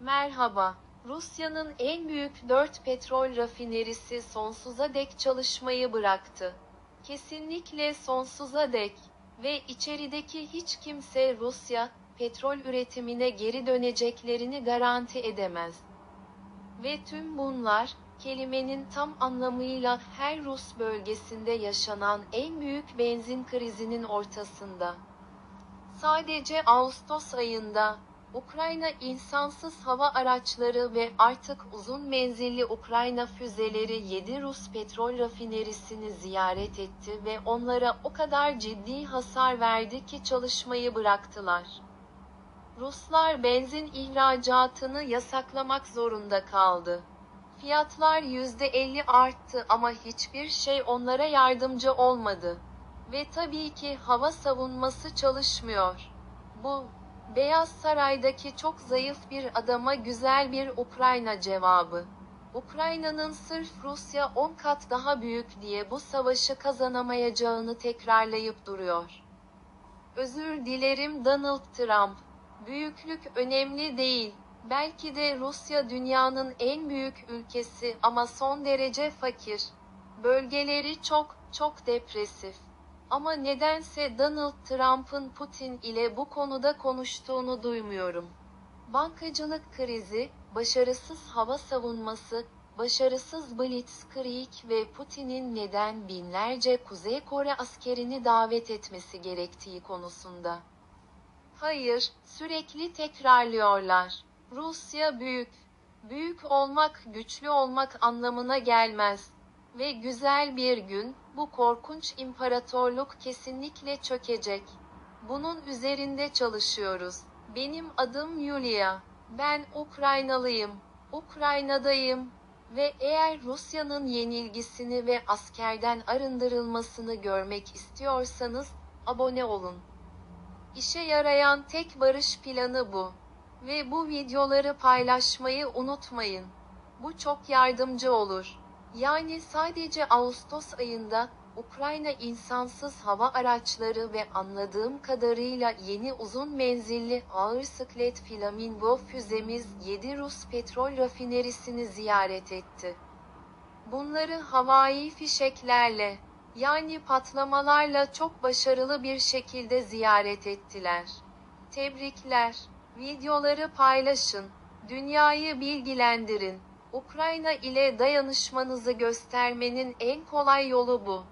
Merhaba. Rusya'nın en büyük 4 petrol rafinerisi sonsuza dek çalışmayı bıraktı. Kesinlikle sonsuza dek. Ve içerideki hiç kimse Rusya, petrol üretimine geri döneceklerini garanti edemez. Ve tüm bunlar, kelimenin tam anlamıyla her Rus bölgesinde yaşanan en büyük benzin krizinin ortasında. Sadece Ağustos ayında, Ukrayna insansız hava araçları ve artık uzun menzilli Ukrayna füzeleri 7 Rus petrol rafinerisini ziyaret etti ve onlara o kadar ciddi hasar verdi ki çalışmayı bıraktılar. Ruslar benzin ihracatını yasaklamak zorunda kaldı. Fiyatlar %50 arttı ama hiçbir şey onlara yardımcı olmadı. Ve tabii ki hava savunması çalışmıyor. Bu, Beyaz Saray'daki çok zayıf bir adama güzel bir Ukrayna cevabı. Ukrayna'nın sırf Rusya 10 kat daha büyük diye bu savaşı kazanamayacağını tekrarlayıp duruyor. Özür dilerim Donald Trump. Büyüklük önemli değil. Belki de Rusya dünyanın en büyük ülkesi ama son derece fakir. Bölgeleri çok, çok depresif. Ama nedense Donald Trump'ın Putin ile bu konuda konuştuğunu duymuyorum. Bankacılık krizi, başarısız hava savunması, başarısız Blitzkrieg ve Putin'in neden binlerce Kuzey Kore askerini davet etmesi gerektiği konusunda. Hayır, sürekli tekrarlıyorlar. Rusya büyük. Büyük olmak, güçlü olmak anlamına gelmez. Ve güzel bir gün, bu korkunç imparatorluk kesinlikle çökecek. Bunun üzerinde çalışıyoruz. Benim adım Yulia. Ben Ukraynalıyım. Ukrayna'dayım. Ve eğer Rusya'nın yenilgisini ve askerden arındırılmasını görmek istiyorsanız, abone olun. İşe yarayan tek barış planı bu. Ve bu videoları paylaşmayı unutmayın. Bu çok yardımcı olur. Yani sadece Ağustos ayında Ukrayna insansız hava araçları ve anladığım kadarıyla yeni uzun menzilli ağır sıklet flamingo füzemiz 7 Rus petrol rafinerisini ziyaret etti. Bunları havai fişeklerle, yani patlamalarla çok başarılı bir şekilde ziyaret ettiler. Tebrikler. Videoları paylaşın. Dünyayı bilgilendirin. Ukrayna ile dayanışmanızı göstermenin en kolay yolu bu.